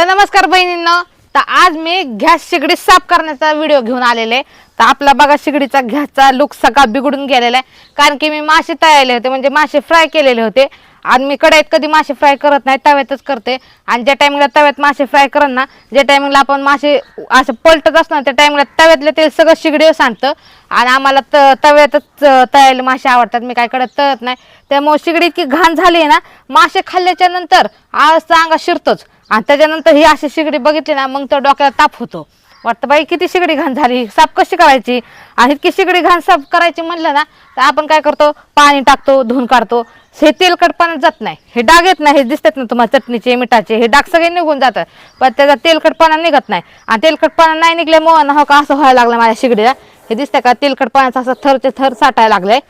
तर नमस्कार बहिणींना. तर आज मी गॅस शेगडी साफ करण्याचा व्हिडिओ घेऊन आलेले. आहे. तर आपला बघा शेगडीचा घ्यासचा लुक सगळा बिघडून गेलेला आहे. कारण की मी मासे तळले होते म्हणजे मासे फ्राय केलेले होते. आणि मी कढईत कधी मासे फ्राय करत नाही तव्यातच करते. आणि ज्या टायमिंगला तव्यात मासे फ्राय करत ना ज्या टायमिंगला आपण मासे असं पलटत असणार त्या टायमिंगला तव्यातलं तेल सगळं शिगडीवर सांडतं आणि आम्हाला त तव्यातच तळायला मासे आवडतात. मी काय कडत तळत नाही. त्यामुळे शिगडी इतकी घाण झाली आहे ना मासे खाल्ल्याच्या नंतर आज अंगा शिरतोच. आणि त्याच्यानंतर ही अशी शिगडी बघितली ना मग त्या डोक्याला ताप होतो. वाटतं बाई किती शिगडी घाण झाली साफ कशी करायची? आणि इतकी शिगडी घाण साफ करायची म्हणलं ना तर आपण काय करतो? पाणी टाकतो धुवून काढतो. हे तेलकटपणा जात नाही. हे डाग येत नाही हे दिसतात ना तुम्हाला चटणीचे मिठाचे हे डाग सगळे निघून जातात. पण त्याचा तेलकटपणा निघत नाही. आणि तेलकटपणा नाही निघल्यामुळं ना हो का असं व्हायला लागलं माझ्या शिगडीला. हे दिसतंय का? तेलकटपणाचा असं थरचे थर साठायला लागलाय.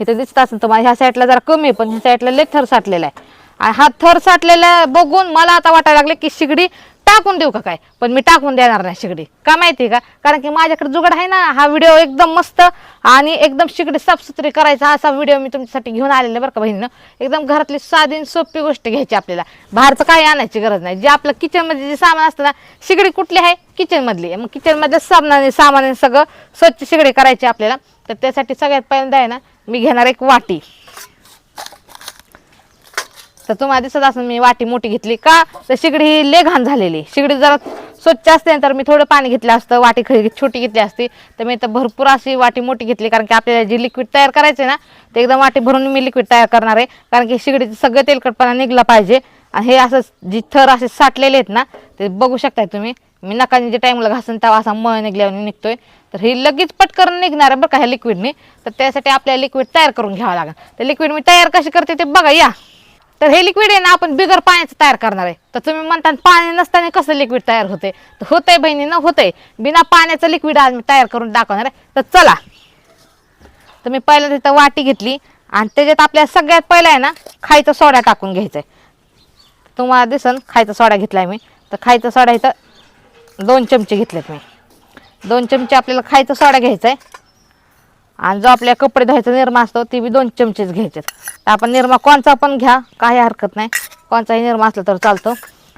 तर दिसत असेल तुम्हाला ह्या साईडला जरा कमी पण ह्या साईडला लय थर साठलेला आहे. आणि हा थर साठलेला बघून मला आता वाटायला लागले की शिगडी टाकून देऊ का काय? पण मी टाकून देणार नाही शिगडी. का माहिती का? कारण की माझ्याकडे जुगाड आहे ना हा व्हिडिओ एकदम मस्त आणि एकदम शिगडी साफसुथरी करायचा असा व्हिडिओ मी तुमच्यासाठी घेऊन आलेला बरं का बहिणीनं. एकदम घरातली साधी सोपी गोष्ट घ्यायची आपल्याला. बाहेरचं काही आणायची गरज नाही. जे आपलं किचनमध्ये जे सामान असतं ना शिगडी कुठली आहे? किचनमधली आहे. मग किचनमधलं साबणाने सामान सगळं स्वच्छ शिगडी करायची आपल्याला. तर त्यासाठी सगळ्यात पहिल्यांदा आहे ना मी घेणार एक वाटी. तर तुम्हाला दिसत असेल मी वाटी मोठी घेतली का? तर शिगडी ही लय घाण झालेली. शिगडी जरा स्वच्छ असते ना तर मी थोडं पाणी घेतलं असतं वाटी खरी छोटी घेतली असती. तर मी तर भरपूर अशी वाटी मोठी घेतली कारण की आपल्याला जी लिक्विड तयार करायचे ना ते एकदम वाटी भरून मी लिक्विड तयार करणार आहे. कारण की शिगडीचं सगळं तेलकटपणा निघला पाहिजे. आणि हे असं जी थर असे साठलेले आहेत ना ते बघू शकताय तुम्ही. मी नकाने जे टाईमला घासून तेव्हा असा मळ निघल्यावर निघतोय. तर हे लगेच पटकन निघणार आहे बरं का ह्या लिक्विडने तर त्यासाठी आपल्याला लिक्विड तयार करून घ्यावं लागेल. तर लिक्विड मी तयार कशी करते ते बघा या. तर हे लिक्विड आहे ना आपण बिगर पाण्याचं तयार करणार आहे. तर तुम्ही म्हणता पाणी नसताना कसं लिक्विड तयार होते तर होतंय बहिणीनं होतंय. बिना पाण्याचं लिक्विड आज मी तयार करून दाखवणार आहे. तर चला. तर मी पहिल्या तिथं वाटी घेतली. आणि त्याच्यात आपल्या सगळ्यात पहिला आहे ना खायचा सोडा टाकून घ्यायचा आहे. तुम्हाला दिसन खायचा सोडा घेतलाय मी. तर खायचा सोडा इथं दोन चमचे घेतलेत मी. दोन चमचे आपल्याला खायचा सोडा घ्यायचा आहे. आणि जो आपल्या कपडे धुवायचा निरमा असतो ते बी दोन चमचेच घ्यायचे तर आपण निरमा कोणचा पण घ्या काही हरकत नाही. कोणचाही निरमा असला तर चालतो.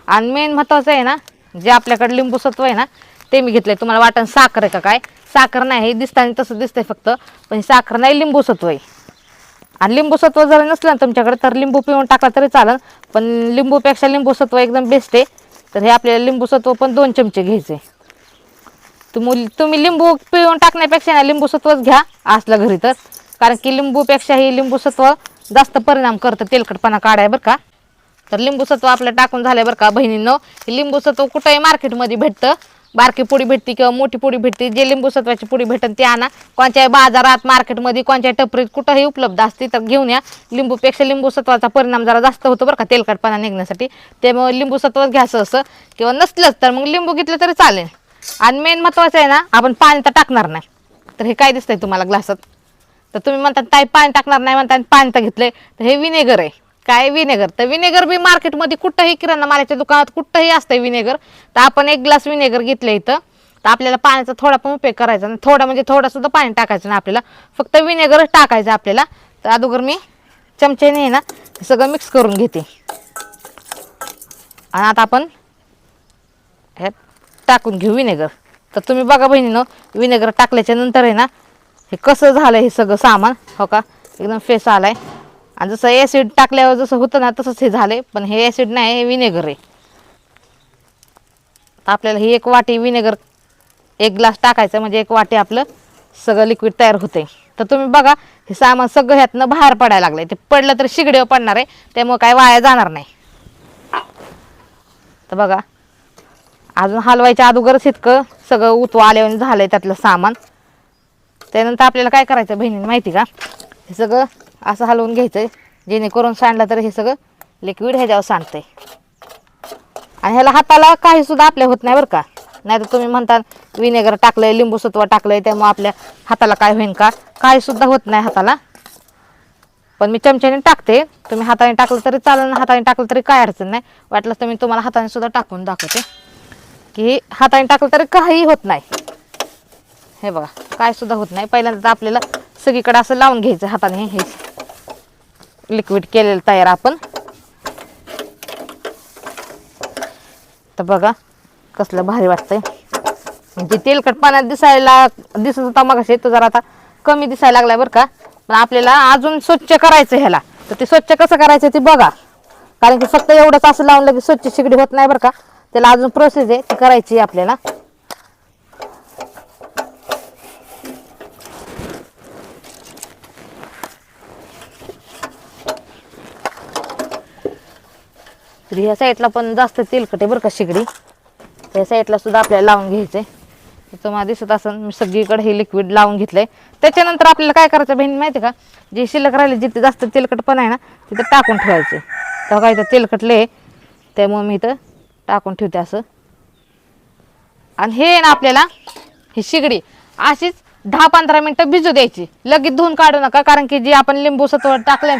आणि मेन महत्त्वाचं आहे ना जे आपल्याकडे लिंबू सत्व आहे ना ते मी घेतलंय. तुम्हाला वाटण साखर आहे का काय? साखर नाही हे दिसताना तसं दिसतंय फक्त. पण साखर नाही लिंबू सत्व आहे. आणि लिंबू सत्व जर नसलं ना तुमच्याकडे तर लिंबू पिऊन टाकला तरी चालेल. पण लिंबूपेक्षा लिंबू सत्व एकदम बेस्ट आहे. तर हे आपल्याला लिंबू सत्व पण दोन चमचे घ्यायचे. तुम्ही तुम्ही लिंबू पिळून टाकण्यापेक्षा ना लिंबू सत्वच घ्या असलं घरी तर. कारण की लिंबूपेक्षा हे लिंबू सत्व जास्त परिणाम करतं तेलकटपणा काढाय बरं का. तर लिंबू सत्व आपलं टाकून झालं बरं का बहिणींनो. हे लिंबू सत्व कुठंही मार्केटमध्ये भेटतं. बारकी पुडी भेटते किंवा मोठी पुडी भेटते. जे लिंबू सत्वाची पुडी भेटेल ती आणा. कोणत्याही बाजारात मार्केटमध्ये कोणत्याही टपरीत कुठंही उपलब्ध असते तर घेऊन या. लिंबूपेक्षा लिंबू सत्वाचा परिणाम जरा जास्त होतो बरं का तेलकटपणा निघण्यासाठी. त्यामुळे लिंबू सत्वच घ्यायचं असं किंवा नसलंच तर मग लिंबू घेतलं तरी चालेल. आणि मेन महत्वाचं आहे ना आपण पाणी तर टाकणार नाही. तर हे काय दिसतंय तुम्हाला ग्लासात तर तुम्ही म्हणता ताई पाणी टाकणार नाही म्हणता आणि पाणी तर घेतलंय. तर हे विनेगर आहे. काय विनेगर तर विनेगर बी मार्केटमध्ये कुठंही किराणा मालाच्या दुकानात कुठंही असतंय विनेगर तर आपण एक ग्लास विनेगर घेतलं इथं. तर आपल्याला पाण्याचा थोडा पण उपयोग करायचा नाही. थोडा म्हणजे थोडा सुद्धा पाणी टाकायचं ना आपल्याला. फक्त विनेगरच टाकायचं आपल्याला. तर अगोदर मी चमच्याने आहे ना सगळं मिक्स करून घेते. आणि आता आपण ह्यात टाकून घेऊ विनेगर. तर तुम्ही बघा बहिणीनं विनेगर टाकल्याच्या नंतर आहे ना हे कसं झालं हे सगळं सामान हो का? एकदम फेस आलाय. आणि जसं ॲसिड टाकल्यावर जसं होतं ना तसंच हे झालं पण हे ॲसिड नाही हे विनेगर आहे. तर आपल्याला ही एक वाटी विनेगर एक ग्लास टाकायचं म्हणजे एक वाटी आपलं सगळं लिक्विड तयार होते तर तुम्ही बघा हे सामान सगळं ह्यातनं बाहेर पडायला लागलं ते पडलं तर शिगडीवर पडणार आहे त्यामुळे काय वाया जाणार नाही. तर बघा अजून हलवायच्या अगोदरच इतकं सगळं उतवा आल्यावर झालंय त्यातलं सामान. त्यानंतर आपल्याला काय करायचं बहिणीने माहिती का? हे सगळं असं हलवून घ्यायचं जेणेकरून सांडलं तर हे सगळं लिक्विड ह्याच्यावर सांडतंय. आणि ह्याला हाताला काही सुद्धा आपल्या होत नाही बरं का. नाही तर तुम्ही म्हणता विनेगर टाकलंय लिंबू टाकलं टाकलंय त्यामुळे आपल्या हाताला काय होईन का? काही सुद्धा होत नाही हाताला. पण मी चमच्याने टाकते. तुम्ही हाताने टाकलं तरी चालेल हाताने टाकलं तरी काय अडचण नाही. वाटलं तर मी तुम्हाला हाताने सुद्धा टाकून दाखवते. की हाताने टाकलं तरी काही होत नाही. हे बघा काय सुद्धा होत नाही. पहिल्यांदा तर आपल्याला सगळीकडे असं लावून घ्यायचं हाताने. हे लिक्विड केलेलं तयार आपण. तर बघा कसलं भारी वाटतंय. म्हणजे तेलकट पाण्यात दिसायला दिसत होता मग तो जरा आता कमी दिसायला लागलाय बरं का. पण आपल्याला अजून स्वच्छ करायचं ह्याला. तर ते स्वच्छ कसं करायचं ते बघा. कारण की फक्त एवढंच असं लावून की स्वच्छ शिगडी होत नाही बरं का. त्याला अजून प्रोसेस आहे ती करायची आहे आपल्याला. तर ह्या साईडला पण जास्त तेलकट आहे बरं का शिगडी. त्या साईडला सुद्धा आपल्याला लावून घ्यायचंय. तर मला दिसत असं मी सगळीकडे हे लिक्विड लावून घेतलंय. त्याच्यानंतर आपल्याला काय करायचं बहीण माहिती का? जे शिल्लक राहिले जिथे जास्त तेलकट पण आहे ना तिथं टाकून ठेवायचे तेव्हा काय इथं तेलकटले त्यामुळे मी इथं टाकून ठेवते असं. आणि हे ना आपल्याला ही शिगडी. अशीच दहा पंधरा मिनटं भिजू द्यायची. लगेच धुवून काढू नका कारण की जे आपण लिंबू सत्व टाकलं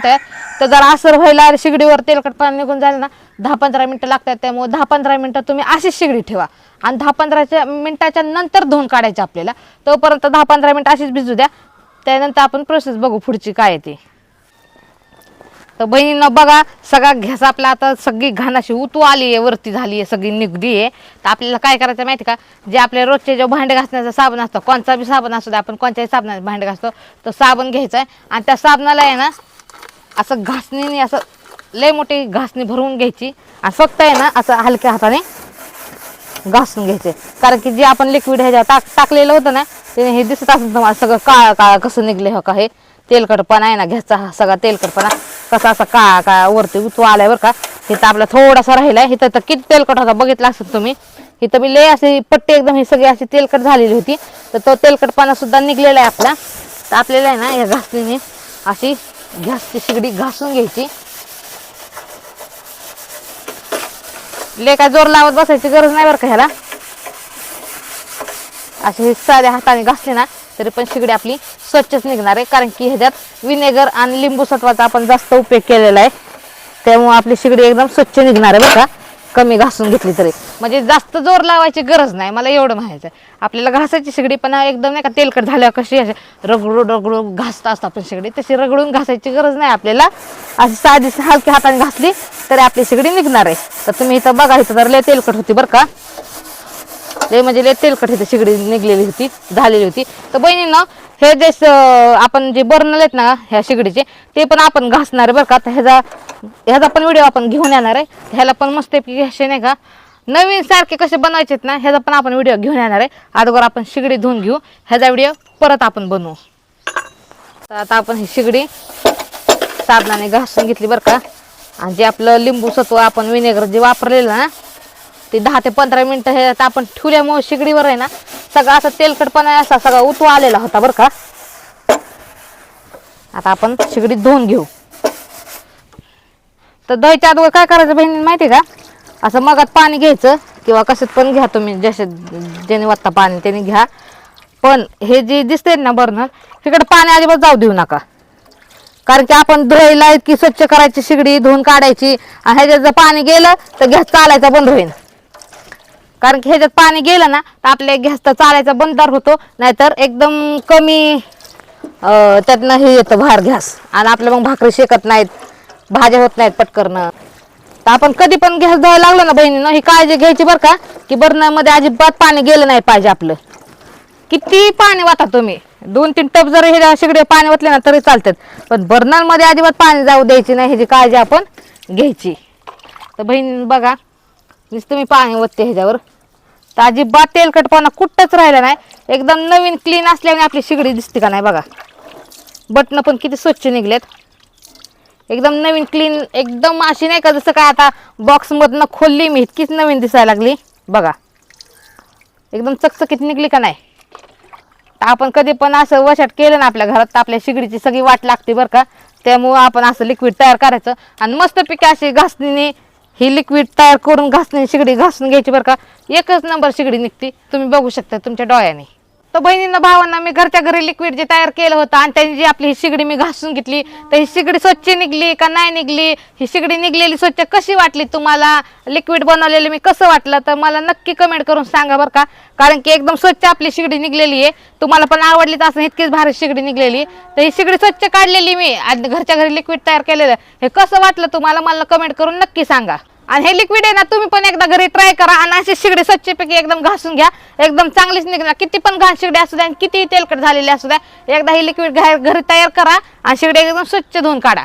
तर जरा असर व्हायला शिगडीवर तेलकट पाणी निघून जायला ना. दहा पंधरा मिनटं लागतात त्यामुळे दहा पंधरा मिनटं तुम्ही अशीच शिगडी ठेवा. आणि दहा पंधराच्या मिनटाच्या नंतर धुवून काढायची आपल्याला. तोपर्यंत दहा पंधरा मिनटं अशीच भिजू द्या. त्यानंतर आपण प्रोसेस बघू पुढची काय आहे तर बहिणीनं बघा सगळा घ्यास आपला आता सगळी घाण अशी उतू आली आहे वरती झाली आहे सगळी निगडी आहे. तर आपल्याला काय करायचं माहिती का? जे आपले रोजचे जे भांडे घासण्याचा साबण असतो कोणचा बी साबण असतो दे आपण कोणत्याही साबणाचे भांडे घासतो तो साबण घ्यायचा आहे. आणि त्या साबणाला आहे ना असं घासणीने असं लय मोठी घासणी भरवून घ्यायची. आणि फक्त आहे ना असं हलक्या हाताने घासून घ्यायचे. कारण की जे आपण लिक्विड ह्याच्यावर टाक टाकलेलं होतं ना ते हे दिसत असेल तुम्हाला सगळं काळा काळा कसं निघले हो का हे. तेलकटपणा आहे ना घ्यायचा हा सगळा तेलकटपणा. कसा असा का का वरती उतू आलाय बरं का? इथं आपला थोडासा राहिलाय. इथं तर किती तेलकट होता बघितला असत तुम्ही. इथं मी लय अशी पट्टी एकदम ही सगळी अशी तेलकट झालेली होती. तर तो तेलकटपणा सुद्धा निघलेला आहे आपला. तर आपल्याला आहे ना या घासणीने अशी घासची शिगडी घासून घ्यायची. ले काय जोर लावत बसायची गरज नाही बरं का ह्याला. अशी हे साध्या हाताने घासले ना तरी पण शिगडी आपली स्वच्छच निघणार आहे. कारण की ह्याच्यात विनेगर आणि लिंबू सत्वाचा आपण जास्त उपयोग केलेला आहे. त्यामुळे आपली शिगडी एकदम स्वच्छ निघणार आहे बरं का. कमी घासून घेतली तरी. म्हणजे जास्त जोर लावायची गरज नाही. मला एवढं म्हणायचं आहे आपल्याला घासायची शेगडी पण एकदम नाही का तेलकट झाल्यावर कशी अशी रगडून रगडून घासता असतो आपण शेगडी. तशी रगडून घासायची गरज नाही आपल्याला. अशी साधी हलकी हाताने घासली तरी आपली शेगडी निघणार आहे. तर तुम्ही इथं बघा इथं तर लय तेलकट होती बरं का. लय म्हणजे लय तेलकट इथं शिगडी निघलेली होती झालेली होती. तर बहिणीनं हे जे स- आपण जे बर्नल आहेत ना ह्या शिगडीचे ते पण आपण घासणार आहे बरं का. तर ह्याचा ह्याचा पण व्हिडिओ आपण घेऊन येणार आहे. ह्याला पण मस्तपैकी घ्यायचे नाही का. नवीन सारखे कसे बनवायचे आहेत ना ह्याचा पण आपण व्हिडिओ घेऊन येणार आहे. अगोदर आपण शिगडी धुवून घेऊ. ह्याचा व्हिडिओ परत आपण बनवू. तर आता आपण ही शिगडी साबणाने घासून घेतली बरं का. आणि जे आपलं लिंबू सत्व आपण विनेगर जे वापरलेलं ना ते दहा ते पंधरा मिनटं हे आता आपण ठेवल्यामुळे शिगडीवर आहे ना सगळा असा तेलकटपणा असा सगळा उतू आलेला होता बरं का. आता आपण शेगडी धुवून घेऊ. तर दहीच्या अगोदर काय करायचं बहिणी माहिती आहे का? असं मगात पाणी घ्यायचं किंवा कसं पण घ्या तुम्ही जसे ज्याने वाटतं पाणी त्याने घ्या. पण हे जे दिसते ना बर्नर तिकडे पाणी अजिबात जाऊ देऊ नका. कारण की आपण धुवायला इतकी स्वच्छ करायची शिगडी धुवून काढायची. आणि ह्याच्यात जर पाणी गेलं तर गॅस चालायचा बंद होईल कारण की ह्याच्यात पाणी गेलं ना तर आपल्या गॅस तर चालायचा बंदार होतो नाहीतर एकदम कमी त्यातनं हे येतं भार गॅस. आणि आपलं मग भाकरी शेकत नाहीत भाज्या होत नाहीत पटकरनं. तर आपण कधी पण गॅस धुवायला लागलो ना बहिणीनं ही काळजी घ्यायची बरं का की बर्नरमध्ये अजिबात पाणी गेलं नाही पाहिजे आपलं. किती पाणी वाता तुम्ही? दोन तीन टप जर हे शिगडे पाणी वाटले ना तरी चालतात. पण बर्नरमध्ये अजिबात पाणी जाऊ द्यायची नाही ह्याची काळजी आपण घ्यायची. तर बहीण बघा नुसतं मी पाणी ओतते ह्याच्यावर. तर अजिबात तेलकटपणा कुठंच राहिला नाही. एकदम नवीन क्लीन असल्याने आपली शिगडी दिसते का नाही बघा. बटणं पण किती स्वच्छ निघलेत. एकदम नवीन क्लीन एकदम अशी नाही का जसं काय आता बॉक्समधनं खोलली मी इतकीच नवीन दिसायला लागली. बघा. एकदम चकचकीत निघली का नाही. तर आपण कधी पण असं वशाट केलं ना आपल्या घरात तर आपल्या शिगडीची सगळी वाट लागते बरं का. त्यामुळं आपण असं लिक्विड तयार करायचं. आणि मस्तपैकी अशी घासणीने ही लिक्विड तयार करून घासणी शिगडी घासून घ्यायची बरं का? एकच नंबर शिगडी निघते. तुम्ही बघू शकता तुमच्या डोळ्याने. तर बहिणींना भावांना मी घरच्या घरी लिक्विड जे तयार केलं होतं आणि त्यांनी जी आपली ही शिगडी मी घासून घेतली तर ही शिगडी स्वच्छ निघली का नाही निघली? ही शिगडी निघलेली स्वच्छ कशी वाटली तुम्हाला? लिक्विड बनवलेलं मी कसं वाटलं? तर मला नक्की कमेंट करून सांगा बरं का. कारण की एकदम स्वच्छ आपली शिगडी निघलेली आहे. तुम्हाला पण आवडली तर असं इतकीच भारी शिगडी निघलेली. तर ही शिगडी स्वच्छ काढलेली मी आणि घरच्या घरी लिक्विड तयार केलेलं. हे कसं वाटलं तुम्हाला? मला कमेंट करून नक्की सांगा. आणि हे लिक्विड आहे ना तुम्ही पण एकदा घरी ट्राय करा आणि असे शिगडी स्वच्छपैकी एकदम घासून घ्या. एकदम चांगलीच निघणार. किती पण घाण शिगडी असू द्या आणि किती तेलकट झालेली असू द्या एकदा हे लिक्विड घरी तयार करा आणि शिगडी एकदम स्वच्छ धुवून काढा.